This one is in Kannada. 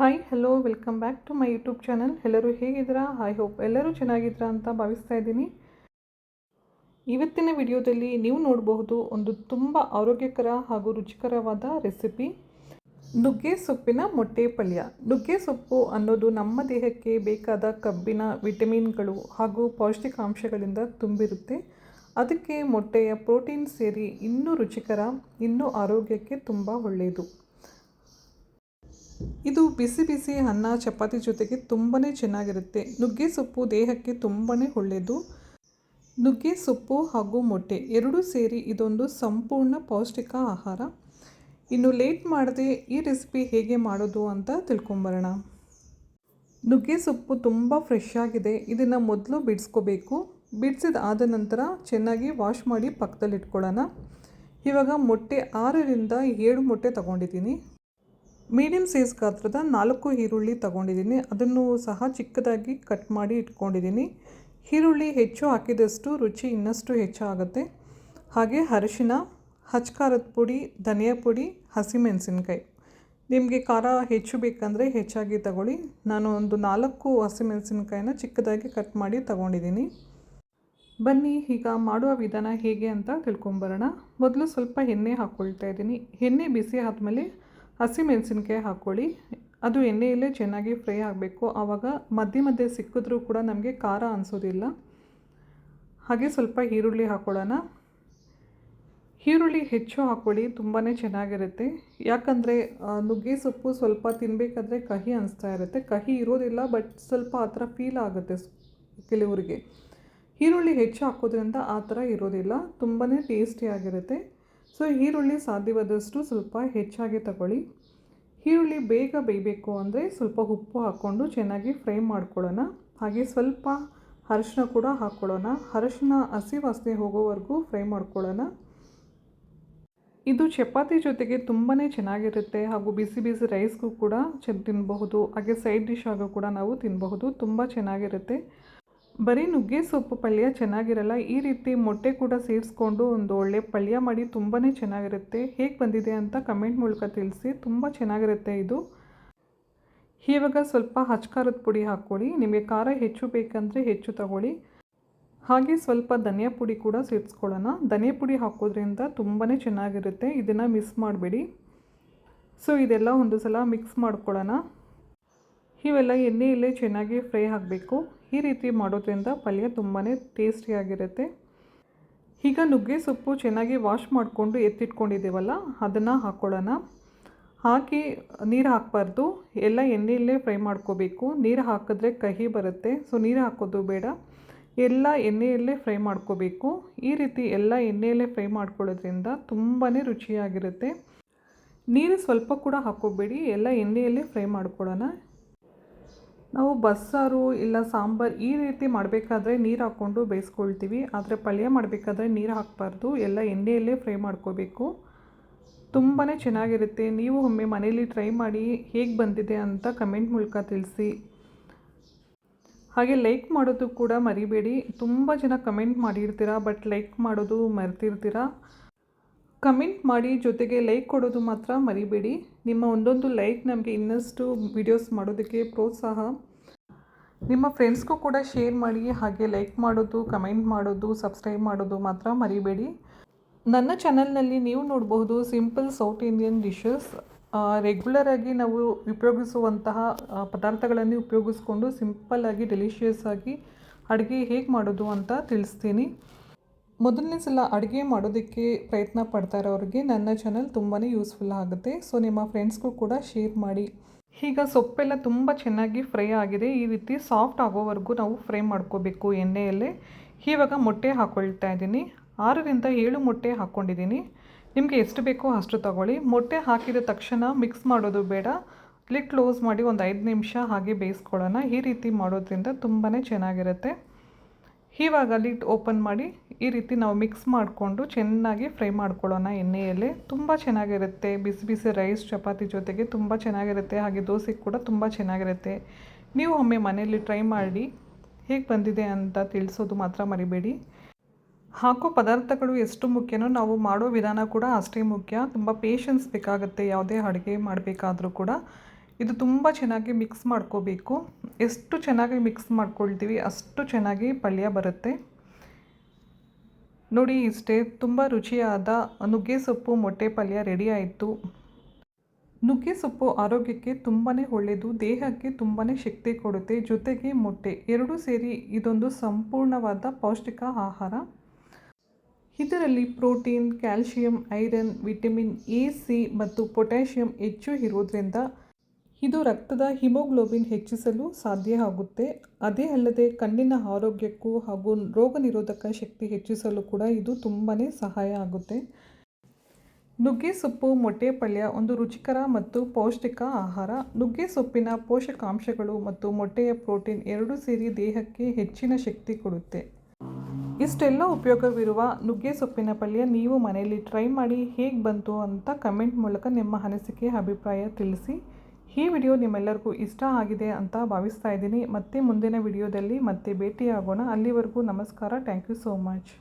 Hi hello welcome back to my YouTube channel ಎಲ್ಲರೂ ಹೇಗಿದ್ದೀರಾ? ಐ ಹೋಪ್ ಎಲ್ಲರೂ ಚೆನ್ನಾಗಿದ್ದೀರಾ ಅಂತ ಭಾವಿಸ್ತಾ ಇದ್ದೀನಿ. ಇವತ್ತಿನ ವಿಡಿಯೋದಲ್ಲಿ ನೀವು ನೋಡಬಹುದು ಒಂದು ತುಂಬ ಆರೋಗ್ಯಕರ ಹಾಗೂ ರುಚಿಕರವಾದ ರೆಸಿಪಿ. ನುಗ್ಗೆ ಸೊಪ್ಪಿನ ಮೊಟ್ಟೆ ಪಲ್ಯ. ನುಗ್ಗೆ ಸೊಪ್ಪು ಅನ್ನೋದು ನಮ್ಮ ದೇಹಕ್ಕೆ ಬೇಕಾದ ಕಬ್ಬಿನ, ವಿಟಮಿನ್ಗಳು ಹಾಗೂ ಪೌಷ್ಟಿಕಾಂಶಗಳಿಂದ ತುಂಬಿರುತ್ತೆ. ಅದಕ್ಕೆ ಮೊಟ್ಟೆಯ ಪ್ರೋಟೀನ್ ಸೇರಿ ಇನ್ನೂ ರುಚಿಕರ, ಇನ್ನೂ ಆರೋಗ್ಯಕ್ಕೆ ತುಂಬ ಒಳ್ಳೆಯದು. ಇದು ಬಿಸಿ ಬಿಸಿ ಅನ್ನ, ಚಪಾತಿ ಜೊತೆಗೆ ತುಂಬಾ ಚೆನ್ನಾಗಿರುತ್ತೆ. ನುಗ್ಗೆ ಸೊಪ್ಪು ದೇಹಕ್ಕೆ ತುಂಬಾ ಒಳ್ಳೆಯದು ನುಗ್ಗೆ ಸೊಪ್ಪು ಹಾಗೂ ಮೊಟ್ಟೆ ಎರಡೂ ಸೇರಿ ಇದೊಂದು ಸಂಪೂರ್ಣ ಪೌಷ್ಟಿಕ ಆಹಾರ. ಇನ್ನು ಲೇಟ್ ಮಾಡದೆ ಈ ರೆಸಿಪಿ ಹೇಗೆ ಮಾಡೋದು ಅಂತ ತಿಳ್ಕೊಂಬರೋಣ. ನುಗ್ಗೆ ಸೊಪ್ಪು ತುಂಬ ಫ್ರೆಶ್ ಆಗಿದೆ. ಇದನ್ನು ಮೊದಲು ಬಿಡಿಸ್ಕೋಬೇಕು. ಬಿಡಿಸಿದ ಆದ ನಂತರ ಚೆನ್ನಾಗಿ ವಾಶ್ ಮಾಡಿ ಪಕ್ಕದಲ್ಲಿ ಇಟ್ಕೊಳ್ಳೋಣ ಇವಾಗ ಮೊಟ್ಟೆ ಆರರಿಂದ ಏಳು ಮೊಟ್ಟೆ ತಗೊಂಡಿದ್ದೀನಿ. ಮೀಡಿಯಮ್ ಸೈಜ್ ಗಾತ್ರದ ನಾಲ್ಕು ಈರುಳ್ಳಿ ತಗೊಂಡಿದ್ದೀನಿ. ಅದನ್ನು ಸಹ ಚಿಕ್ಕದಾಗಿ ಕಟ್ ಮಾಡಿ ಇಟ್ಕೊಂಡಿದ್ದೀನಿ. ಈರುಳ್ಳಿ ಹೆಚ್ಚು ಹಾಕಿದಷ್ಟು ರುಚಿ ಇನ್ನಷ್ಟು ಹೆಚ್ಚಾಗುತ್ತೆ. ಹಾಗೆ ಅರಿಶಿನ, ಹಚ್ಕಾರದ ಪುಡಿ, ಧನಿಯಾ ಪುಡಿ, ಹಸಿಮೆಣಸಿನ್ಕಾಯಿ. ನಿಮಗೆ ಖಾರ ಹೆಚ್ಚು ಬೇಕಂದರೆ ಹೆಚ್ಚಾಗಿ ತಗೊಳ್ಳಿ. ನಾನು ಒಂದು ನಾಲ್ಕು ಹಸಿಮೆಣಸಿನ್ಕಾಯಿನ ಚಿಕ್ಕದಾಗಿ ಕಟ್ ಮಾಡಿ ತಗೊಂಡಿದ್ದೀನಿ. ಬನ್ನಿ, ಈಗ ಮಾಡುವ ವಿಧಾನ ಹೇಗೆ ಅಂತ ತಿಳ್ಕೊಂಬರೋಣ. ಮೊದಲು ಸ್ವಲ್ಪ ಎಣ್ಣೆ ಹಾಕ್ಕೊಳ್ತಾ ಇದ್ದೀನಿ. ಎಣ್ಣೆ ಬಿಸಿ ಆದಮೇಲೆ ಹಸಿಮೆಣಸಿನ್ಕಾಯಿ ಹಾಕ್ಕೊಳ್ಳಿ. ಅದು ಎಣ್ಣೆಯಲ್ಲೇ ಚೆನ್ನಾಗಿ ಫ್ರೈ ಆಗಬೇಕು. ಆವಾಗ ಮಧ್ಯೆ ಮಧ್ಯೆ ಸಿಕ್ಕಿದ್ರೂ ಕೂಡ ನಮಗೆ ಖಾರ ಅನಿಸೋದಿಲ್ಲ. ಹಾಗೆ ಸ್ವಲ್ಪ ಈರುಳ್ಳಿ ಹಾಕ್ಕೊಳ್ಳೋಣ ಈರುಳ್ಳಿ ಹೆಚ್ಚು ಹಾಕ್ಕೊಳ್ಳಿ ತುಂಬಾ ಚೆನ್ನಾಗಿರುತ್ತೆ. ಯಾಕಂದರೆ ನುಗ್ಗೆ ಸೊಪ್ಪು ಸ್ವಲ್ಪ ತಿನ್ನಬೇಕಾದ್ರೆ ಕಹಿ ಅನಿಸ್ತಾ ಇರುತ್ತೆ. ಕಹಿ ಇರೋದಿಲ್ಲ, ಬಟ್ ಸ್ವಲ್ಪ ಆ ಥರ ಫೀಲ್ ಆಗುತ್ತೆ ಕೆಲವರಿಗೆ. ಈರುಳ್ಳಿ ಹೆಚ್ಚು ಹಾಕೋದ್ರಿಂದ ಆ ಥರ ಇರೋದಿಲ್ಲ. ತುಂಬಾ ಟೇಸ್ಟಿಯಾಗಿರುತ್ತೆ ಸೊ ಈರುಳ್ಳಿ ಸಾಧ್ಯವಾದಷ್ಟು ಸ್ವಲ್ಪ ಹೆಚ್ಚಾಗಿ ತಗೊಳ್ಳಿ. ಈರುಳ್ಳಿ ಬೇಗ ಬೇಯಬೇಕು ಅಂದರೆ ಸ್ವಲ್ಪ ಉಪ್ಪು ಹಾಕ್ಕೊಂಡು ಚೆನ್ನಾಗಿ ಫ್ರೈ ಮಾಡ್ಕೊಳ್ಳೋಣ. ಹಾಗೆ ಸ್ವಲ್ಪ ಅರಶಿನ ಕೂಡ ಹಾಕ್ಕೊಳ್ಳೋಣ. ಅರಶಿನ ಹಸಿ ವಾಸನೆ ಹೋಗೋವರೆಗೂ ಫ್ರೈ ಮಾಡ್ಕೊಳ್ಳೋಣ. ಇದು ಚಪಾತಿ ಜೊತೆಗೆ ತುಂಬಾ ಚೆನ್ನಾಗಿರುತ್ತೆ. ಹಾಗೂ ಬಿಸಿ ಬಿಸಿ ರೈಸ್ಗೂ ಕೂಡ ಚ ತಿನ್ನಬಹುದು ಹಾಗೆ ಸೈಡ್ ಡಿಶ್ ಆಗೋ ಕೂಡ ನಾವು ತಿನ್ನಬಹುದು ತುಂಬ ಚೆನ್ನಾಗಿರುತ್ತೆ. ಬರೀ ನುಗ್ಗೆ ಸೊಪ್ಪು ಪಲ್ಯ ಚೆನ್ನಾಗಿರಲ್ಲ, ಈ ರೀತಿ ಮೊಟ್ಟೆ ಕೂಡ ಸೇರಿಸ್ಕೊಂಡು ಒಂದು ಒಳ್ಳೆ ಪಲ್ಯ ಮಾಡಿ ತುಂಬಾ ಚೆನ್ನಾಗಿರುತ್ತೆ. ಹೇಗೆ ಬಂದಿದೆ ಅಂತ ಕಮೆಂಟ್ ಮೂಲಕ ತಿಳಿಸಿ, ತುಂಬ ಚೆನ್ನಾಗಿರುತ್ತೆ ಇದು. ಇವಾಗ ಸ್ವಲ್ಪ ಹಚ್ಕಾರದ ಪುಡಿ ಹಾಕ್ಕೊಳ್ಳಿ, ನಿಮಗೆ ಖಾರ ಹೆಚ್ಚು ಬೇಕಂದರೆ ಹೆಚ್ಚು ತಗೊಳ್ಳಿ. ಹಾಗೆ ಸ್ವಲ್ಪ ಧನಿಯಾ ಪುಡಿ ಕೂಡ ಸೇರಿಸ್ಕೊಳ್ಳೋಣ. ಧನಿಯಾ ಪುಡಿ ಹಾಕೋದ್ರಿಂದ ತುಂಬಾ ಚೆನ್ನಾಗಿರುತ್ತೆ, ಇದನ್ನು ಮಿಸ್ ಮಾಡಬೇಡಿ. ಸೊ, ಇದೆಲ್ಲ ಒಂದು ಸಲ ಮಿಕ್ಸ್ ಮಾಡ್ಕೊಳ್ಳೋಣ. ಇವೆಲ್ಲ ಎಣ್ಣೆಯಲ್ಲೇ ಚೆನ್ನಾಗಿ ಫ್ರೈ ಆಗಬೇಕು ಈ ರೀತಿ ಮಾಡೋದ್ರಿಂದ ಪಲ್ಯ ತುಂಬಾ ಟೇಸ್ಟಿಯಾಗಿರುತ್ತೆ ಈಗ ನುಗ್ಗೆ ಸೊಪ್ಪು ಚೆನ್ನಾಗಿ ವಾಶ್ ಮಾಡಿಕೊಂಡು ಎತ್ತಿಟ್ಕೊಂಡಿದ್ದೀವಲ್ಲ, ಅದನ್ನು ಹಾಕ್ಕೊಳ್ಳೋಣ ಹಾಕಿ ನೀರು ಹಾಕಬಾರ್ದು. ಎಲ್ಲ ಎಣ್ಣೆಯಲ್ಲೇ ಫ್ರೈ ಮಾಡ್ಕೋಬೇಕು. ನೀರು ಹಾಕಿದ್ರೆ ಕಹಿ ಬರುತ್ತೆ. ಸೊ ನೀರು ಹಾಕೋದು ಬೇಡ. ಎಲ್ಲ ಎಣ್ಣೆಯಲ್ಲೇ ಫ್ರೈ ಮಾಡ್ಕೋಬೇಕು. ಈ ರೀತಿ ಎಲ್ಲ ಎಣ್ಣೆಯಲ್ಲೇ ಫ್ರೈ ಮಾಡ್ಕೊಳ್ಳೋದ್ರಿಂದ ತುಂಬಾ ರುಚಿಯಾಗಿರುತ್ತೆ. ನೀರು ಸ್ವಲ್ಪ ಕೂಡ ಹಾಕೋಬೇಡಿ. ಎಲ್ಲ ಎಣ್ಣೆಯಲ್ಲೇ ಫ್ರೈ ಮಾಡ್ಕೊಳ್ಳೋಣ. ನಾವು ಬಸ್ಸಾರು ಇಲ್ಲ ಸಾಂಬಾರು ಈ ರೀತಿ ಮಾಡಬೇಕಾದ್ರೆ ನೀರು ಹಾಕ್ಕೊಂಡು ಬೇಯಿಸ್ಕೊಳ್ತೀವಿ. ಆದರೆ ಪಲ್ಯ ಮಾಡಬೇಕಾದ್ರೆ ನೀರು ಹಾಕಬಾರ್ದು. ಎಲ್ಲ ಎಣ್ಣೆಯಲ್ಲೇ ಫ್ರೈ ಮಾಡ್ಕೋಬೇಕು. ತುಂಬಾ ಚೆನ್ನಾಗಿರುತ್ತೆ. ನೀವು ಒಮ್ಮೆ ಮನೇಲಿ ಟ್ರೈ ಮಾಡಿ ಹೇಗೆ ಬಂದಿದೆ ಅಂತ ಕಮೆಂಟ್ ಮೂಲಕ ತಿಳಿಸಿ. ಹಾಗೆ ಲೈಕ್ ಮಾಡೋದು ಕೂಡ ಮರಿಬೇಡಿ. ತುಂಬ ಜನ ಕಮೆಂಟ್ ಮಾಡಿರ್ತೀರ, ಬಟ್ ಲೈಕ್ ಮಾಡೋದು ಮರ್ತಿರ್ತೀರ? ಕಮೆಂಟ್ ಮಾಡಿ ಜೊತೆಗೆ ಲೈಕ್ ಕೊಡೋದು ಮಾತ್ರ ಮರಿಬೇಡಿ. ನಿಮ್ಮ ಒಂದೊಂದು ಲೈಕ್ ನಮಗೆ ಇನ್ನಷ್ಟು ವಿಡಿಯೋಸ್ ಮಾಡೋದಕ್ಕೆ ಪ್ರೋತ್ಸಾಹ. ನಿಮ್ಮ ಫ್ರೆಂಡ್ಸ್ಗೂ ಕೂಡ ಶೇರ್ ಮಾಡಿ, ಹಾಗೆ ಲೈಕ್ ಮಾಡೋದು ಕಮೆಂಟ್ ಮಾಡೋದು ಸಬ್ಸ್ಕ್ರೈಬ್ ಮಾಡೋದು ಮಾತ್ರ ಮರಿಬೇಡಿ. ನನ್ನ ಚಾನಲ್ನಲ್ಲಿ ನೀವು ನೋಡಬಹುದು ಸಿಂಪಲ್ ಸೌತ್ ಇಂಡಿಯನ್ ಡಿಶಸ್ ರೆಗ್ಯುಲರಾಗಿ ನಾವು ಉಪಯೋಗಿಸುವಂತಹ ಪದಾರ್ಥಗಳನ್ನು ಉಪಯೋಗಿಸ್ಕೊಂಡು ಸಿಂಪಲ್ಲಾಗಿ ಡೆಲಿಷಿಯಸ್ ಆಗಿ ಅಡುಗೆ ಹೇಗೆ ಮಾಡೋದು ಅಂತ ತಿಳಿಸ್ತೀನಿ. ಮೊದಲನೇ ಸಲ ಅಡುಗೆ ಮಾಡೋದಕ್ಕೆ ಪ್ರಯತ್ನ ಪಡ್ತಾ ಇರೋರಿಗೆ ನನ್ನ ಚಾನಲ್ ತುಂಬಾ ಯೂಸ್ಫುಲ್ ಆಗುತ್ತೆ. ಸೊ ನಿಮ್ಮ ಫ್ರೆಂಡ್ಸ್ಗೂ ಕೂಡ ಶೇರ್ ಮಾಡಿ. ಈಗ ಸೊಪ್ಪೆಲ್ಲ ತುಂಬ ಚೆನ್ನಾಗಿ ಫ್ರೈ ಆಗಿದೆ. ಈ ರೀತಿ ಸಾಫ್ಟ್ ಆಗೋವರೆಗೂ ನಾವು ಫ್ರೈ ಮಾಡ್ಕೋಬೇಕು ಎಣ್ಣೆಯಲ್ಲೇ. ಇವಾಗ ಮೊಟ್ಟೆ ಹಾಕ್ಕೊಳ್ತಾ ಇದ್ದೀನಿ. ಆರರಿಂದ ಏಳು ಮೊಟ್ಟೆ ಹಾಕ್ಕೊಂಡಿದ್ದೀನಿ ನಿಮಗೆ ಎಷ್ಟು ಬೇಕೋ ಅಷ್ಟು ತಗೊಳ್ಳಿ. ಮೊಟ್ಟೆ ಹಾಕಿದ ತಕ್ಷಣ ಮಿಕ್ಸ್ ಮಾಡೋದು ಬೇಡ. ಲಿಟ್ ಕ್ಲೋಸ್ ಮಾಡಿ ಒಂದು ಐದು ನಿಮಿಷ ಹಾಗೆ ಬೇಯಿಸ್ಕೊಳ್ಳೋಣ. ಈ ರೀತಿ ಮಾಡೋದ್ರಿಂದ ತುಂಬಾ ಚೆನ್ನಾಗಿರುತ್ತೆ. ಇವಾಗ ಲಿಟ್ ಓಪನ್ ಮಾಡಿ ಈ ರೀತಿ ನಾವು ಮಿಕ್ಸ್ ಮಾಡಿಕೊಂಡು ಚೆನ್ನಾಗಿ ಫ್ರೈ ಮಾಡ್ಕೊಳ್ಳೋಣ ಎಣ್ಣೆಯಲ್ಲೇ. ತುಂಬ ಚೆನ್ನಾಗಿರುತ್ತೆ. ಬಿಸಿ ಬಿಸಿ ರೈಸ್ ಚಪಾತಿ ಜೊತೆಗೆ ತುಂಬ ಚೆನ್ನಾಗಿರುತ್ತೆ. ಹಾಗೆ ದೋಸೆ ಕೂಡ ತುಂಬ ಚೆನ್ನಾಗಿರುತ್ತೆ. ನೀವು ಒಮ್ಮೆ ಮನೆಯಲ್ಲಿ ಟ್ರೈ ಮಾಡಿ ಹೇಗೆ ಬಂದಿದೆ ಅಂತ ತಿಳಿಸೋದು ಮಾತ್ರ ಮರಿಬೇಡಿ. ಹಾಕೋ ಪದಾರ್ಥಗಳು ಎಷ್ಟು ಮುಖ್ಯನೋ ನಾವು ಮಾಡೋ ವಿಧಾನ ಕೂಡ ಅಷ್ಟೇ ಮುಖ್ಯ. ತುಂಬ ಪೇಷನ್ಸ್ ಬೇಕಾಗುತ್ತೆ. ಯಾವುದೇ ಅಡುಗೆ ಮಾಡಬೇಕಾದ್ರೂ ಕೂಡ. ಇದು ತುಂಬ ಚೆನ್ನಾಗಿ ಮಿಕ್ಸ್ ಮಾಡ್ಕೋಬೇಕು. ಎಷ್ಟು ಚೆನ್ನಾಗಿ ಮಿಕ್ಸ್ ಮಾಡ್ಕೊಳ್ತೀವಿ ಅಷ್ಟು ಚೆನ್ನಾಗಿ ಪಲ್ಯ ಬರುತ್ತೆ. ನೋಡಿ ಇಷ್ಟೇ, ತುಂಬ ರುಚಿಯಾದ ನುಗ್ಗೆ ಸೊಪ್ಪು ಮೊಟ್ಟೆ ಪಲ್ಯ ರೆಡಿ ಆಯಿತು. ನುಗ್ಗೆ ಸೊಪ್ಪು ಆರೋಗ್ಯಕ್ಕೆ ತುಂಬಾ ಒಳ್ಳೆಯದು ದೇಹಕ್ಕೆ ತುಂಬಾ ಶಕ್ತಿ ಕೊಡುತ್ತೆ. ಜೊತೆಗೆ ಮೊಟ್ಟೆ, ಎರಡೂ ಸೇರಿ ಇದೊಂದು ಸಂಪೂರ್ಣವಾದ ಪೌಷ್ಟಿಕ ಆಹಾರ. ಇದರಲ್ಲಿ protein, calcium, iron, vitamin A, C ಮತ್ತು ಪೊಟ್ಯಾಷಿಯಂ ಹೆಚ್ಚು ಇರೋದ್ರಿಂದ ಇದು ರಕ್ತದ ಹಿಮೋಗ್ಲೋಬಿನ್ ಹೆಚ್ಚಿಸಲು ಸಾಧ್ಯ ಆಗುತ್ತೆ. ಅದೇ ಅಲ್ಲದೆ ಕಣ್ಣಿನ ಆರೋಗ್ಯಕ್ಕೂ ಹಾಗೂ ರೋಗ ನಿರೋಧಕ ಶಕ್ತಿ ಹೆಚ್ಚಿಸಲು ಕೂಡ ಇದು ತುಂಬಾ ಸಹಾಯ ಆಗುತ್ತೆ. ನುಗ್ಗೆ ಸೊಪ್ಪು, ಮೊಟ್ಟೆ, ಪಲ್ಯ, ಒಂದು ರುಚಿಕರ ಮತ್ತು ಪೌಷ್ಟಿಕ ಆಹಾರ. ನುಗ್ಗೆ ಸೊಪ್ಪಿನ ಪೋಷಕಾಂಶಗಳು ಮತ್ತು ಮೊಟ್ಟೆಯ ಪ್ರೋಟೀನ್ ಎರಡೂ ಸೇರಿ ದೇಹಕ್ಕೆ ಹೆಚ್ಚಿನ ಶಕ್ತಿ ಕೊಡುತ್ತೆ. ಇಷ್ಟೆಲ್ಲ ಉಪಯೋಗವಿರುವ ನುಗ್ಗೆ ಸೊಪ್ಪಿನ ಪಲ್ಯ ನೀವು ಮನೆಯಲ್ಲಿ ಟ್ರೈ ಮಾಡಿ ಹೇಗೆ ಬಂತು ಅಂತ ಕಮೆಂಟ್ ಮೂಲಕ ನಿಮ್ಮ ಅನಿಸಿಕೆ, ಅಭಿಪ್ರಾಯ ತಿಳಿಸಿ. ಈ ವಿಡಿಯೋ ನಿಮ್ಮೆಲ್ಲರಿಗೂ ಇಷ್ಟ ಆಗಿದೆ ಅಂತ ಭಾವಿಸ್ತಾ ಇದ್ದೀನಿ. ಮತ್ತೆ ಮುಂದಿನ ವಿಡಿಯೋದಲ್ಲಿ ಮತ್ತೆ ಭೇಟಿಯಾಗೋಣ. ಅಲ್ಲಿವರೆಗೂ ನಮಸ್ಕಾರ. Thank you so much